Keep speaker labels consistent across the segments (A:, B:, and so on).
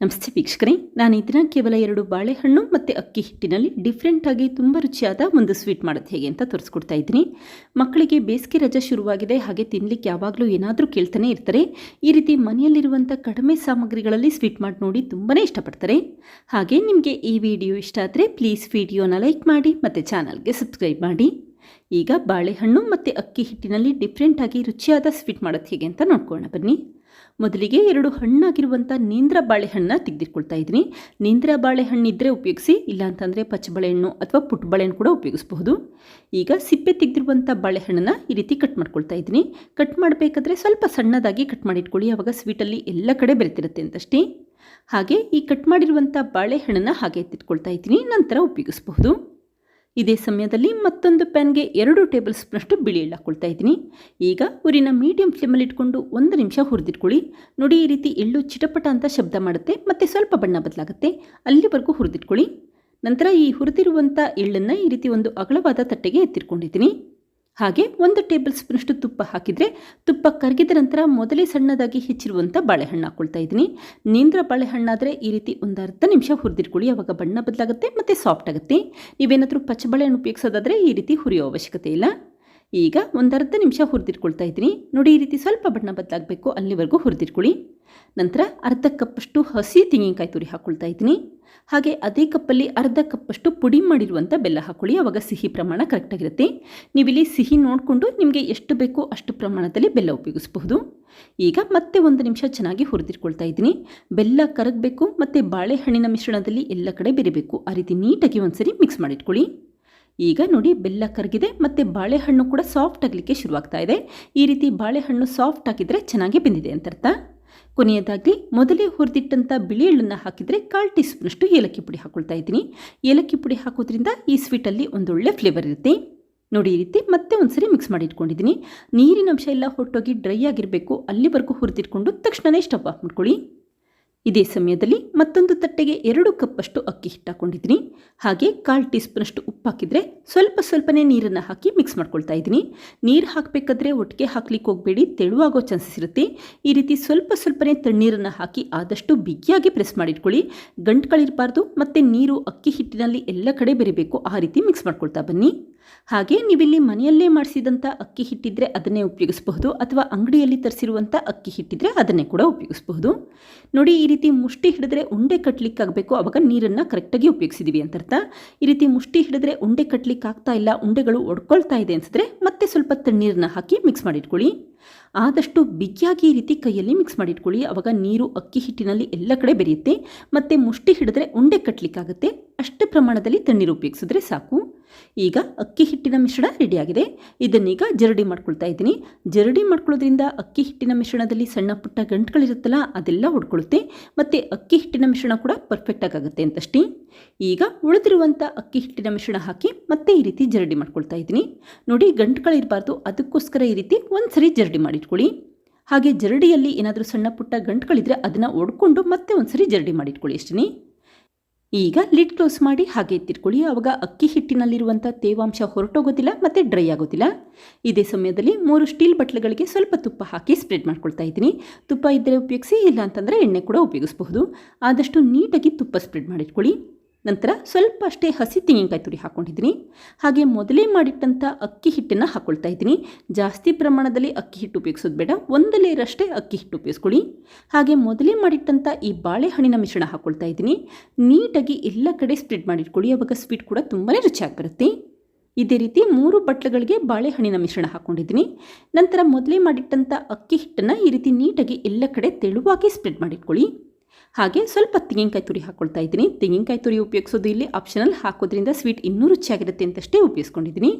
A: ನಮಸ್ತೆ ವೀಕ್ಷಕರೇ ನಾನು ಇದನ್ನ ಕೇವಲ ಎರಡು ಬಾಳೆಹಣ್ಣು ಮತ್ತು ಅಕ್ಕಿ ಹಿಟ್ಟಿನಲ್ಲಿ ಡಿಫ್ರೆಂಟಾಗಿ ತುಂಬ ರುಚಿಯಾದ ಒಂದು ಸ್ವೀಟ್ ಮಾಡೋದು ಹೇಗೆ ಅಂತ ತೋರಿಸ್ಕೊಡ್ತಾ ಇದ್ದೀನಿ. ಮಕ್ಕಳಿಗೆ ಬೇಸಿಗೆ ರಜೆ ಶುರುವಾಗಿದೆ, ಹಾಗೆ ತಿನ್ನಲಿಕ್ಕೆ ಯಾವಾಗಲೂ ಏನಾದರೂ ಕೇಳ್ತಾನೆ ಇರ್ತಾರೆ. ಈ ರೀತಿ ಮನೆಯಲ್ಲಿರುವಂಥ ಕಡಿಮೆ ಸಾಮಗ್ರಿಗಳಲ್ಲಿ ಸ್ವೀಟ್ ಮಾಡಿ ನೋಡಿ ತುಂಬಾ ಇಷ್ಟಪಡ್ತಾರೆ. ಹಾಗೆ ನಿಮಗೆ ಈ ವಿಡಿಯೋ ಇಷ್ಟ ಆದರೆ ಪ್ಲೀಸ್ ವಿಡಿಯೋನ ಲೈಕ್ ಮಾಡಿ ಮತ್ತು ಚಾನಲ್ಗೆ ಸಬ್ಸ್ಕ್ರೈಬ್ ಮಾಡಿ. ಈಗ ಬಾಳೆಹಣ್ಣು ಮತ್ತು ಅಕ್ಕಿ ಹಿಟ್ಟಿನಲ್ಲಿ ಡಿಫ್ರೆಂಟಾಗಿ ರುಚಿಯಾದ ಸ್ವೀಟ್ ಮಾಡೋದು ಹೇಗೆ ಅಂತ ನೋಡ್ಕೊಳ್ಳೋಣ ಬನ್ನಿ. ಮೊದಲಿಗೆ ಎರಡು ಹಣ್ಣಾಗಿರುವಂಥ ನೀಂದ್ರ ಬಾಳೆಹಣ್ಣನ್ನ ತೆಗೆದಿಟ್ಕೊಳ್ತಾ ಇದ್ದೀನಿ. ನೀಂದ್ರ ಬಾಳೆಹಣ್ಣು ಇದ್ದರೆ ಉಪಯೋಗಿಸಿ ಇಲ್ಲಾಂತಂದರೆ ಪಚ್ಚ ಬಾಳೆಹಣ್ಣು ಅಥವಾ ಪುಟ್ಟ ಬಾಳೆಹಣ್ಣು ಕೂಡ ಉಪಯೋಗಿಸಬಹುದು. ಈಗ ಸಿಪ್ಪೆ ತೆಗೆದಿರುವಂಥ ಬಾಳೆಹಣ್ಣನ್ನು ಈ ರೀತಿ ಕಟ್ ಮಾಡ್ಕೊಳ್ತಾ ಇದ್ದೀನಿ. ಕಟ್ ಮಾಡಬೇಕಾದ್ರೆ ಸ್ವಲ್ಪ ಸಣ್ಣದಾಗಿ ಕಟ್ ಮಾಡಿಟ್ಕೊಳ್ಳಿ ಆವಾಗ ಸ್ವೀಟಲ್ಲಿ ಎಲ್ಲ ಕಡೆ ಬೆರೆತಿರುತ್ತೆ ಅಂತಷ್ಟೇ. ಹಾಗೆ ಈ ಕಟ್ ಮಾಡಿರುವಂಥ ಬಾಳೆಹಣ್ಣನ್ನು ಹಾಗೆ ಎತ್ತಿಟ್ಕೊಳ್ತಾ ಇದ್ದೀನಿ, ನಂತರ ಉಪಯೋಗಿಸಬಹುದು. ಇದೇ ಸಮಯದಲ್ಲಿ ಮತ್ತೊಂದು ಪ್ಯಾನ್ಗೆ ಎರಡು ಟೇಬಲ್ ಸ್ಪೂನಷ್ಟು ಬಿಳಿ ಎಳ್ಳು ಹಾಕ್ಕೊಳ್ತಾ ಇದ್ದೀನಿ. ಈಗ ಊರಿನ ಮೀಡಿಯಂ ಫ್ಲೇಮಲ್ಲಿ ಇಟ್ಕೊಂಡು ಒಂದು ನಿಮಿಷ ಹುರಿದಿಟ್ಕೊಳ್ಳಿ. ನೋಡಿ, ಈ ರೀತಿ ಎಳ್ಳು ಚಿಟಪಟ ಅಂತ ಶಬ್ದ ಮಾಡುತ್ತೆ, ಮತ್ತು ಸ್ವಲ್ಪ ಬಣ್ಣ ಬದಲಾಗುತ್ತೆ. ಅಲ್ಲಿವರೆಗೂ ಹುರಿದಿಟ್ಕೊಳ್ಳಿ. ನಂತರ ಈ ಹುರಿದಿರುವಂಥ ಎಳ್ಳನ್ನು ಈ ರೀತಿ ಒಂದು ಅಗಲವಾದ ತಟ್ಟೆಗೆ ಎತ್ತಿಟ್ಕೊಂಡಿದ್ದೀನಿ. ಹಾಗೆ ಒಂದು ಟೇಬಲ್ ಸ್ಪೂನಷ್ಟು ತುಪ್ಪ ಹಾಕಿದರೆ ತುಪ್ಪ ಕರಗಿದ ನಂತರ ಮೊದಲೇ ಸಣ್ಣದಾಗಿ ಹೆಚ್ಚಿರುವಂಥ ಬಾಳೆಹಣ್ಣು ಹಾಕ್ಕೊಳ್ತಾ ಇದ್ದೀನಿ. ನೀಂದ್ರ ಬಾಳೆಹಣ್ಣಾದರೆ ಈ ರೀತಿ ಒಂದು ಅರ್ಧ ನಿಮಿಷ ಹುರಿದಿಟ್ಕೊಳ್ಳಿ, ಅವಾಗ ಬಣ್ಣ ಬದಲಾಗುತ್ತೆ ಮತ್ತು ಸಾಫ್ಟ್ ಆಗುತ್ತೆ. ನೀವೇನಾದರೂ ಪಚ್ಚಬಾಳೆಹಣ್ಣು ಉಪಯೋಗಿಸೋದಾದರೆ ಈ ರೀತಿ ಹುರಿಯೋ ಅವಶ್ಯಕತೆ ಇಲ್ಲ. ಈಗ ಒಂದು ಅರ್ಧ ನಿಮಿಷ ಹುರಿದಿಟ್ಕೊಳ್ತಾ ಇದ್ದೀನಿ. ನೋಡಿ, ಈ ರೀತಿ ಸ್ವಲ್ಪ ಬಣ್ಣ ಬದಲಾಗಬೇಕು. ಅಲ್ಲಿವರೆಗೂ ಹುರಿದಿಟ್ಕೊಳ್ಳಿ. ನಂತರ ಅರ್ಧ ಕಪ್ಪಷ್ಟು ಹಸಿ ತೆಂಗಿನಕಾಯಿ ತುರಿ ಹಾಕ್ಕೊಳ್ತಾ ಇದ್ದೀನಿ. ಹಾಗೆ ಅದೇ ಕಪ್ಪಲ್ಲಿ ಅರ್ಧ ಕಪ್ಪಷ್ಟು ಪುಡಿ ಮಾಡಿರುವಂಥ ಬೆಲ್ಲ ಹಾಕ್ಕೊಳ್ಳಿ ಆವಾಗ ಸಿಹಿ ಪ್ರಮಾಣ ಕರೆಕ್ಟಾಗಿರುತ್ತೆ ನೀವಿಲ್ಲಿ ಸಿಹಿ ನೋಡಿಕೊಂಡು ನಿಮಗೆ ಎಷ್ಟು ಬೇಕೋ ಅಷ್ಟು ಪ್ರಮಾಣದಲ್ಲಿ ಬೆಲ್ಲ ಉಪಯೋಗಿಸಬಹುದು. ಈಗ ಮತ್ತೆ ಒಂದು ನಿಮಿಷ ಚೆನ್ನಾಗಿ ಹುರಿದಿಟ್ಕೊಳ್ತಾ ಇದ್ದೀನಿ. ಬೆಲ್ಲ ಕರಗಬೇಕು, ಮತ್ತು ಬಾಳೆಹಣ್ಣಿನ ಮಿಶ್ರಣದಲ್ಲಿ ಎಲ್ಲ ಕಡೆ ಬೆರಿಬೇಕು. ಆ ರೀತಿ ನೀಟಾಗಿ ಒಂದ್ಸರಿ ಮಿಕ್ಸ್ ಮಾಡಿಟ್ಕೊಳ್ಳಿ. ಈಗ ನೋಡಿ ಬೆಲ್ಲ ಕರಗಿದೆ ಮತ್ತು ಬಾಳೆಹಣ್ಣು ಕೂಡ ಸಾಫ್ಟ್ ಆಗಲಿಕ್ಕೆ ಶುರುವಾಗ್ತಾ ಇದೆ. ಈ ರೀತಿ ಬಾಳೆಹಣ್ಣು ಸಾಫ್ಟ್ ಆಗಿದ್ರೆ ಚೆನ್ನಾಗಿ ಬೆಂದಿದೆ ಅಂತ ಅರ್ಥ. ಕೊನೆಯದಾಗಿ ಮೊದಲೇ ಹುರಿದಿಟ್ಟಂಥ ಬಿಳಿ ಎಳ್ಳನ್ನು ಹಾಕಿದರೆ ಕಾಲು ಟೀ ಸ್ಪೂನಷ್ಟು ಏಲಕ್ಕಿ ಪುಡಿ ಹಾಕೊಳ್ತಾ ಇದ್ದೀನಿ. ಏಲಕ್ಕಿ ಪುಡಿ ಹಾಕೋದ್ರಿಂದ ಈ ಸ್ವೀಟಲ್ಲಿ ಒಂದೊಳ್ಳೆ ಫ್ಲೇವರ್ ಇರುತ್ತೆ. ನೋಡಿ ಈ ರೀತಿ ಮತ್ತೆ ಒಂದ್ಸರಿ ಮಿಕ್ಸ್ ಮಾಡಿ ಇಟ್ಕೊಂಡಿದ್ದೀನಿ. ನೀರಿನ ಅಂಶ ಎಲ್ಲ ಹೊಟ್ಟೋಗಿ ಡ್ರೈ ಆಗಿರಬೇಕು. ಅಲ್ಲಿವರೆಗೂ ಹುರಿದಿಟ್ಕೊಂಡು ತಕ್ಷಣವೇ ಸ್ಟವ್ ಆಫ್ ಮಾಡ್ಕೊಳ್ಳಿ. ಇದೇ ಸಮಯದಲ್ಲಿ ಮತ್ತೊಂದು ತಟ್ಟೆಗೆ ಎರಡು ಕಪ್ಪಷ್ಟು ಅಕ್ಕಿ ಹಿಟ್ಟು ಹಾಕೊಂಡಿದ್ದೀನಿ ಹಾಗೆ ಕಾಲು ಟೀ ಸ್ಪೂನಷ್ಟು ಉಪ್ಪು ಹಾಕಿದರೆ ಸ್ವಲ್ಪ ಸ್ವಲ್ಪನೇ ನೀರನ್ನು ಹಾಕಿ ಮಿಕ್ಸ್ ಮಾಡ್ಕೊಳ್ತಾ ಇದ್ದೀನಿ. ನೀರು ಹಾಕಬೇಕಾದ್ರೆ ಒಟ್ಟಿಗೆ ಹಾಕ್ಲಿಕ್ಕೆ ಹೋಗಬೇಡಿ, ತೆಳುವಾಗೋ ಚಾನ್ಸಸ್ ಇರುತ್ತೆ. ಈ ರೀತಿ ಸ್ವಲ್ಪ ಸ್ವಲ್ಪನೇ ತಣ್ಣೀರನ್ನು ಹಾಕಿ ಆದಷ್ಟು ಬಿಗಿಯಾಗಿ ಪ್ರೆಸ್ ಮಾಡಿಟ್ಕೊಳ್ಳಿ. ಗಂಟುಗಳಿರಬಾರ್ದು ಮತ್ತು ನೀರು ಅಕ್ಕಿ ಹಿಟ್ಟಿನಲ್ಲಿ ಎಲ್ಲ ಕಡೆ ಬೆರಿಬೇಕು, ಆ ರೀತಿ ಮಿಕ್ಸ್ ಮಾಡ್ಕೊಳ್ತಾ ಬನ್ನಿ. ಹಾಗೆ ನೀವಿಲ್ಲಿ ಮನೆಯಲ್ಲೇ ಮಾಡಿಸಿದಂಥ ಅಕ್ಕಿ ಹಿಟ್ಟಿದ್ರೆ ಅದನ್ನೇ ಉಪಯೋಗಿಸಬಹುದು, ಅಥವಾ ಅಂಗಡಿಯಲ್ಲಿ ತರಿಸಿರುವಂಥ ಅಕ್ಕಿ ಹಿಟ್ಟಿದ್ರೆ ಅದನ್ನೇ ಕೂಡ ಉಪಯೋಗಿಸಬಹುದು. ನೋಡಿ, ಈ ರೀತಿ ಮುಷ್ಟಿ ಹಿಡಿದ್ರೆ ಉಂಡೆ ಕಟ್ಟಲಿಕ್ಕಾಗಬೇಕು ಆವಾಗ ನೀರನ್ನು ಕರೆಕ್ಟಾಗಿ ಉಪಯೋಗಿಸಿದ್ದೀವಿ ಅಂತ ಅರ್ಥ. ಈ ರೀತಿ ಮುಷ್ಟಿ ಹಿಡಿದ್ರೆ ಉಂಡೆ ಕಟ್ಟಲಿಕ್ಕೆ ಆಗ್ತಾ ಇಲ್ಲ, ಉಂಡೆಗಳು ಒಡ್ಕೊಳ್ತಾ ಇದೆ ಅನಿಸಿದ್ರೆ ಮತ್ತೆ ಸ್ವಲ್ಪ ತಣ್ಣೀರನ್ನ ಹಾಕಿ ಮಿಕ್ಸ್ ಮಾಡಿಟ್ಕೊಳ್ಳಿ. ಆದಷ್ಟು ಬಿಗಿಯಾಗಿ ಈ ರೀತಿ ಕೈಯಲ್ಲಿ ಮಿಕ್ಸ್ ಮಾಡಿಟ್ಕೊಳ್ಳಿ ಆವಾಗ ನೀರು ಅಕ್ಕಿ ಹಿಟ್ಟಿನಲ್ಲಿ ಎಲ್ಲ ಕಡೆ ಬೆರೆಯುತ್ತೆ, ಮತ್ತು ಮುಷ್ಟಿ ಹಿಡಿದ್ರೆ ಉಂಡೆ ಕಟ್ಟಲಿಕ್ಕಾಗುತ್ತೆ ಅಷ್ಟು ಪ್ರಮಾಣದಲ್ಲಿ ತಣ್ಣೀರು ಉಪಯೋಗಿಸಿದ್ರೆ ಸಾಕು. ಈಗ ಅಕ್ಕಿ ಹಿಟ್ಟಿನ ಮಿಶ್ರಣ ರೆಡಿಯಾಗಿದೆ. ಇದನ್ನೀಗ ಜರಡಿ ಮಾಡ್ಕೊಳ್ತಾ ಇದ್ದೀನಿ. ಜರಡಿ ಮಾಡ್ಕೊಳ್ಳೋದ್ರಿಂದ ಅಕ್ಕಿ ಹಿಟ್ಟಿನ ಮಿಶ್ರಣದಲ್ಲಿ ಸಣ್ಣ ಪುಟ್ಟ ಗಂಟುಗಳಿರುತ್ತಲ್ಲ, ಅದೆಲ್ಲ ಹೊಡ್ಕೊಳ್ಳುತ್ತೆ ಮತ್ತು ಅಕ್ಕಿ ಹಿಟ್ಟಿನ ಮಿಶ್ರಣ ಕೂಡ ಪರ್ಫೆಕ್ಟಾಗಿ ಆಗುತ್ತೆ ಅಂತಷ್ಟೇ. ಈಗ ಉಳಿದಿರುವಂಥ ಅಕ್ಕಿ ಹಿಟ್ಟಿನ ಮಿಶ್ರಣ ಹಾಕಿ ಮತ್ತೆ ಈ ರೀತಿ ಜರಡಿ ಮಾಡ್ಕೊಳ್ತಾ ಇದ್ದೀನಿ. ನೋಡಿ, ಗಂಟುಗಳಿರಬಾರ್ದು. ಅದಕ್ಕೋಸ್ಕರ ಈ ರೀತಿ ಒಂದು ಸರಿ ಜರಡಿ ಮಾಡಿಟ್ಕೊಳ್ಳಿ. ಹಾಗೆ ಜರಡಿಯಲ್ಲಿ ಏನಾದರೂ ಸಣ್ಣ ಪುಟ್ಟ ಗಂಟುಗಳಿದ್ರೆ ಅದನ್ನು ಒಡ್ಕೊಂಡು ಮತ್ತೆ ಒಂದು ಸರಿ ಜರಡಿ ಮಾಡಿಟ್ಕೊಳ್ಳಿ ಅಷ್ಟೇ ಈಗ ಲಿಡ್ ಕ್ಲೋಸ್ ಮಾಡಿ ಹಾಗೆ ಎತ್ತಿಟ್ಕೊಳ್ಳಿ. ಆವಾಗ ಅಕ್ಕಿ ಹಿಟ್ಟಿನಲ್ಲಿರುವಂಥ ತೇವಾಂಶ ಹೊರಟೋಗೋದಿಲ್ಲ ಮತ್ತು ಡ್ರೈ ಆಗೋದಿಲ್ಲ. ಇದೇ ಸಮಯದಲ್ಲಿ ಮೂರು ಸ್ಟೀಲ್ ಬಟ್ಲುಗಳಿಗೆ ಸ್ವಲ್ಪ ತುಪ್ಪ ಹಾಕಿ ಸ್ಪ್ರೆಡ್ ಮಾಡ್ಕೊಳ್ತಾ ಇದ್ದೀನಿ. ತುಪ್ಪ ಇದ್ದರೆ ಉಪಯೋಗಿಸಿ ಇಲ್ಲ ಅಂತಂದರೆ ಎಣ್ಣೆ ಕೂಡ ಉಪಯೋಗಿಸಬಹುದು. ಆದಷ್ಟು ನೀಟಾಗಿ ತುಪ್ಪ ಸ್ಪ್ರೆಡ್ ಮಾಡಿಟ್ಕೊಳ್ಳಿ. ನಂತರ ಸ್ವಲ್ಪ ಅಷ್ಟೇ ಹಸಿ ತೆಂಗಿನಕಾಯಿ ತುರಿ ಹಾಕ್ಕೊಂಡಿದ್ದೀನಿ ಹಾಗೆ ಮೊದಲೇ ಮಾಡಿಟ್ಟಂಥ ಅಕ್ಕಿ ಹಿಟ್ಟನ್ನು ಹಾಕ್ಕೊಳ್ತಾ ಇದ್ದೀನಿ. ಜಾಸ್ತಿ ಪ್ರಮಾಣದಲ್ಲಿ ಅಕ್ಕಿ ಹಿಟ್ಟು ಉಪಯೋಗಿಸೋದು ಬೇಡ. ಒಂದು ಲೇರಷ್ಟೇ ಅಕ್ಕಿ ಹಿಟ್ಟು ಉಪಯೋಗಿಸ್ಕೊಳ್ಳಿ. ಹಾಗೆ ಮೊದಲೇ ಮಾಡಿಟ್ಟಂಥ ಈ ಬಾಳೆಹಣ್ಣಿನ ಮಿಶ್ರಣ ಹಾಕ್ಕೊಳ್ತಾ ಇದ್ದೀನಿ. ನೀಟಾಗಿ ಎಲ್ಲ ಕಡೆ ಸ್ಪ್ರೆಡ್ ಮಾಡಿಟ್ಕೊಳ್ಳಿ. ಆವಾಗ ಸ್ವೀಟ್ ಕೂಡ ತುಂಬಾ ರುಚಿಯಾಗಿ ಬರುತ್ತೆ. ಇದೇ ರೀತಿ ಮೂರು ಬಟ್ಲುಗಳಿಗೆ ಬಾಳೆಹಣ್ಣಿನ ಮಿಶ್ರಣ ಹಾಕ್ಕೊಂಡಿದ್ದೀನಿ ನಂತರ ಮೊದಲೇ ಮಾಡಿಟ್ಟಂಥ ಅಕ್ಕಿ ಹಿಟ್ಟನ್ನು ಈ ರೀತಿ ನೀಟಾಗಿ ಎಲ್ಲ ಕಡೆ ತೆಳುವಾಗಿ ಸ್ಪ್ರೆಡ್ ಮಾಡಿಟ್ಕೊಳ್ಳಿ. ಹಾಗೆ ಸ್ವಲ್ಪ ತೆಂಗಿನಕಾಯಿ ತುರಿ ಹಾಕ್ಕೊಳ್ತಾ ಇದ್ದೀನಿ. ತೆಂಗಿನಕಾಯಿ ತುರಿ ಉಪಯೋಗಿಸೋದು ಇಲ್ಲಿ ಆಪ್ಷನಲ್ ಹಾಕೋದ್ರಿಂದ ಸ್ವೀಟ್ ಇನ್ನೂ ರುಚಿಯಾಗಿರುತ್ತೆ ಅಂತಷ್ಟೇ ಉಪಯೋಗಿಸ್ಕೊಂಡಿದ್ದೀನಿ.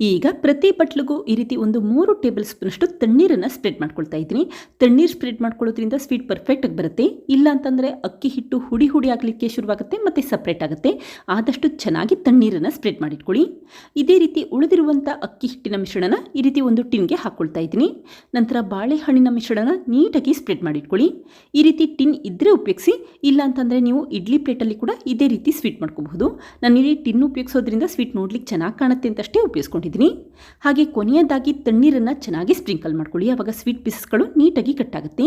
A: ಈಗ ಪ್ರತಿ ಬಟ್ಲಿಗೂ ಈ ರೀತಿ ಒಂದು ಮೂರು ಟೇಬಲ್ ಸ್ಪೂನಷ್ಟು ತಣ್ಣೀರನ್ನು ಸ್ಪ್ರೆಡ್ ಮಾಡ್ಕೊಳ್ತಾ ಇದ್ದೀನಿ. ತಣ್ಣೀರು ಸ್ಪ್ರೆಡ್ ಮಾಡ್ಕೊಳ್ಳೋದ್ರಿಂದ ಸ್ವೀಟ್ ಪರ್ಫೆಕ್ಟಾಗಿ ಬರುತ್ತೆ. ಇಲ್ಲ ಅಂತಂದರೆ ಅಕ್ಕಿ ಹಿಟ್ಟು ಹುಡಿ ಹುಡಿ ಆಗಲಿಕ್ಕೆ ಶುರುವಾಗುತ್ತೆ ಮತ್ತು ಸಪ್ರೇಟ್ ಆಗುತ್ತೆ. ಆದಷ್ಟು ಚೆನ್ನಾಗಿ ತಣ್ಣೀರನ್ನು ಸ್ಪ್ರೆಡ್ ಮಾಡಿಟ್ಕೊಳ್ಳಿ. ಇದೇ ರೀತಿ ಉಳಿದಿರುವಂಥ ಅಕ್ಕಿ ಹಿಟ್ಟಿನ ಮಿಶ್ರಣನ ಈ ರೀತಿ ಒಂದು ಟಿನ್ಗೆ ಹಾಕ್ಕೊಳ್ತಾ ಇದ್ದೀನಿ. ನಂತರ ಬಾಳೆಹಣ್ಣಿನ ಮಿಶ್ರಣನ ನೀಟಾಗಿ ಸ್ಪ್ರೆಡ್ ಮಾಡಿಟ್ಕೊಳ್ಳಿ. ಈ ರೀತಿ ಟಿನ್ ಇದ್ದರೆ ಉಪಯೋಗಿಸಿ, ಇಲ್ಲ ಅಂತಂದರೆ ನೀವು ಇಡ್ಲಿ ಪ್ಲೇಟಲ್ಲಿ ಕೂಡ ಇದೇ ರೀತಿ ಸ್ವೀಟ್ ಮಾಡ್ಕೋಬಹುದು. ನಾನು ಇಲ್ಲಿ ಟಿನ್ ಉಪಯೋಗಿಸೋದ್ರಿಂದ ಸ್ವೀಟ್ ನೋಡ್ಲಿಕ್ಕೆ ಚೆನ್ನಾಗಿ ಕಾಣುತ್ತೆ ಅಂತಷ್ಟೇ ಉಪಯೋಗಿಸ್ಕೊಂಡು ಇಟ್ಕೊಂಡಿದ್ದೀನಿ ಹಾಗೆ ಕೊನೆಯದಾಗಿ ತಣ್ಣೀರನ್ನು ಚೆನ್ನಾಗಿ ಸ್ಪ್ರಿಂಕಲ್ ಮಾಡ್ಕೊಳ್ಳಿ. ಆವಾಗ ಸ್ವೀಟ್ ಪೀಸಸ್ಗಳು ನೀಟಾಗಿ ಕಟ್ಟಾಗುತ್ತೆ.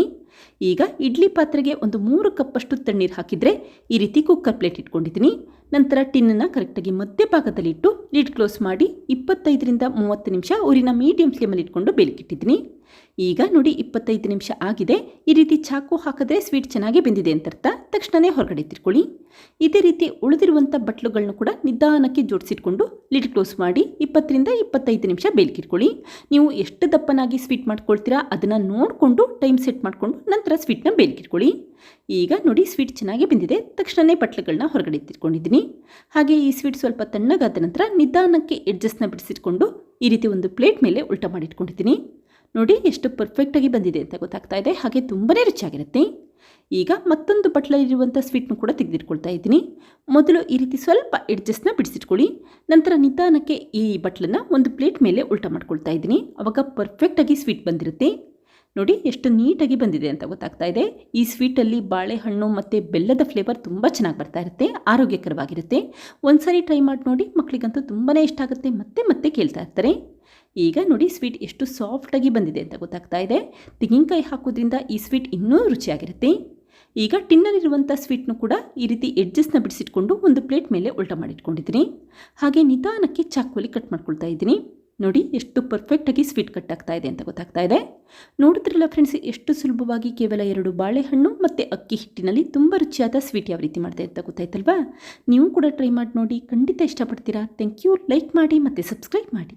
A: ಈಗ ಇಡ್ಲಿ ಪಾತ್ರೆಗೆ ಒಂದು ಮೂರು ಕಪ್ಪಷ್ಟು ತಣ್ಣೀರು ಹಾಕಿದರೆ ಈ ರೀತಿ ಕುಕ್ಕರ್ ಪ್ಲೇಟ್ ಇಟ್ಕೊಂಡಿದ್ದೀನಿ. ನಂತರ ಟಿನ್ನನ್ನು ಕರೆಕ್ಟಾಗಿ ಮಧ್ಯ ಭಾಗದಲ್ಲಿ ಲಿಡ್ ಕ್ಲೋಸ್ ಮಾಡಿ ಇಪ್ಪತ್ತೈದರಿಂದ ಮೂವತ್ತು ನಿಮಿಷ ಊರಿನ ಮೀಡಿಯಂ ಫ್ಲೇಮಲ್ಲಿ ಇಟ್ಕೊಂಡು ಬೇಲಿಕ್ಕಿಟ್ಟಿದ್ದೀನಿ. ಈಗ ನೋಡಿ ಇಪ್ಪತ್ತೈದು ನಿಮಿಷ ಆಗಿದೆ. ಈ ರೀತಿ ಚಾಕು ಹಾಕಿದ್ರೆ ಸ್ವೀಟ್ ಚೆನ್ನಾಗಿ ಬೆಂದಿದೆ ಅಂತ ಅರ್ಥ ತಕ್ಷಣವೇ ಹೊರಗಡೆ ತಿರ್ಕೊಳ್ಳಿ. ಇದೇ ರೀತಿ ಉಳಿದಿರುವಂಥ ಬಟ್ಲುಗಳನ್ನು ಕೂಡ ನಿಧಾನಕ್ಕೆ ಜೋಡಿಸಿಟ್ಕೊಂಡು ಲಿಡ್ ಕ್ಲೋಸ್ ಮಾಡಿ ಇಪ್ಪತ್ತರಿಂದ ಇಪ್ಪತ್ತೈದು ನಿಮಿಷ ಬೇಲ್ಕಿಟ್ಕೊಳ್ಳಿ. ನೀವು ಎಷ್ಟು ದಪ್ಪನಾಗಿ ಸ್ವೀಟ್ ಮಾಡ್ಕೊಳ್ತೀರಾ ಅದನ್ನು ನೋಡಿಕೊಂಡು ಟೈಮ್ ಸೆಟ್ ಮಾಡಿಕೊಂಡು ನಂತರ ಸ್ವೀಟ್ನ ಬೇಲ್ಕಿಟ್ಕೊಳ್ಳಿ. ಈಗ ನೋಡಿ ಸ್ವೀಟ್ ಚೆನ್ನಾಗಿ ಬೆಂದಿದೆ. ತಕ್ಷಣವೇ ಬಟ್ಲುಗಳನ್ನ ಹೊರಗಡೆ ಎತ್ತಿಟ್ಕೊಂಡಿದ್ದೀನಿ ಹಾಗೆ ಈ ಸ್ವೀಟ್ ಸ್ವಲ್ಪ ತಣ್ಣಗಾದ ನಂತರ ನಿಧಾನಕ್ಕೆ ಎಡ್ಜಸ್ಟ್ನ ಬಿಡಿಸಿಟ್ಕೊಂಡು ಈ ರೀತಿ ಒಂದು ಪ್ಲೇಟ್ ಮೇಲೆ ಉಲ್ಟಾ ಮಾಡಿಟ್ಕೊಂಡಿದ್ದೀನಿ. ನೋಡಿ ಎಷ್ಟು ಪರ್ಫೆಕ್ಟಾಗಿ ಬಂದಿದೆ ಅಂತ ಗೊತ್ತಾಗ್ತಾ ಇದೆ. ಹಾಗೆ ತುಂಬಾ ರುಚಿಯಾಗಿರುತ್ತೆ. ಈಗ ಮತ್ತೊಂದು ಬಟ್ಲಲ್ಲಿರುವಂಥ ಸ್ವೀಟ್ನು ಕೂಡ ತೆಗೆದಿಟ್ಕೊಳ್ತಾ ಇದ್ದೀನಿ. ಮೊದಲು ಈ ರೀತಿ ಸ್ವಲ್ಪ ಎಡ್ಜಸ್ಟ್ನ ಬಿಡಿಸಿಟ್ಕೊಳ್ಳಿ. ನಂತರ ನಿಧಾನಕ್ಕೆ ಈ ಬಟ್ಲನ್ನ ಒಂದು ಪ್ಲೇಟ್ ಮೇಲೆ ಉಲ್ಟಾ ಮಾಡ್ಕೊಳ್ತಾ ಇದ್ದೀನಿ. ಅವಾಗ ಪರ್ಫೆಕ್ಟಾಗಿ ಸ್ವೀಟ್ ಬಂದಿರುತ್ತೆ. ನೋಡಿ ಎಷ್ಟು ನೀಟಾಗಿ ಬಂದಿದೆ ಅಂತ ಗೊತ್ತಾಗ್ತಾ ಇದೆ. ಈ ಸ್ವೀಟಲ್ಲಿ ಬಾಳೆಹಣ್ಣು ಮತ್ತು ಬೆಲ್ಲದ ಫ್ಲೇವರ್ ತುಂಬ ಚೆನ್ನಾಗಿ ಬರ್ತಾ ಇರುತ್ತೆ. ಆರೋಗ್ಯಕರವಾಗಿರುತ್ತೆ. ಒಂದ್ಸರಿ ಟ್ರೈ ಮಾಡಿ ನೋಡಿ ಮಕ್ಕಳಿಗಂತೂ ತುಂಬಾ ಇಷ್ಟ ಆಗುತ್ತೆ. ಮತ್ತೆ ಮತ್ತೆ ಕೇಳ್ತಾ ಇರ್ತಾರೆ. ಈಗ ನೋಡಿ ಸ್ವೀಟ್ ಎಷ್ಟು ಸಾಫ್ಟಾಗಿ ಬಂದಿದೆ ಅಂತ ಗೊತ್ತಾಗ್ತಾ ಇದೆ. ತೆಂಗಿನಕಾಯಿ ಹಾಕೋದ್ರಿಂದ ಈ ಸ್ವೀಟ್ ಇನ್ನೂ ರುಚಿಯಾಗಿರುತ್ತೆ. ಈಗ ಟಿನ್ನಲ್ಲಿರುವಂಥ ಸ್ವೀಟ್ನು ಕೂಡ ಈ ರೀತಿ ಎಡ್ಜಸ್ನ ಬಿಡಿಸಿಟ್ಕೊಂಡು ಒಂದು ಪ್ಲೇಟ್ ಮೇಲೆ ಉಲ್ಟಾ ಮಾಡಿಟ್ಕೊಂಡಿದ್ದೀನಿ. ಹಾಗೆ ನಿಧಾನಕ್ಕೆ ಚಾಕುವಲ್ಲಿ ಕಟ್ ಮಾಡ್ಕೊಳ್ತಾ ಇದ್ದೀನಿ. ನೋಡಿ ಎಷ್ಟು ಪರ್ಫೆಕ್ಟಾಗಿ ಸ್ವೀಟ್ ಕಟ್ ಆಗ್ತಾ ಇದೆ ಅಂತ ಗೊತ್ತಾಗ್ತಾ ಇದೆ. ನೋಡಿದ್ರಲ್ಲ ಫ್ರೆಂಡ್ಸ್ ಎಷ್ಟು ಸುಲಭವಾಗಿ ಕೇವಲ ಎರಡು ಬಾಳೆಹಣ್ಣು ಮತ್ತು ಅಕ್ಕಿ ಹಿಟ್ಟಿನಲ್ಲಿ ತುಂಬ ರುಚಿಯಾದ ಸ್ವೀಟ್ ಯಾವ ರೀತಿ ಮಾಡಿದೆ ಅಂತ ಗೊತ್ತಾಯ್ತಲ್ವಾ? ನೀವು ಕೂಡ ಟ್ರೈ ಮಾಡಿ ನೋಡಿ, ಖಂಡಿತ ಇಷ್ಟಪಡ್ತೀರಾ? ಥ್ಯಾಂಕ್ ಯು ಲೈಕ್ ಮಾಡಿ ಮತ್ತು ಸಬ್ಸ್ಕ್ರೈಬ್ ಮಾಡಿ.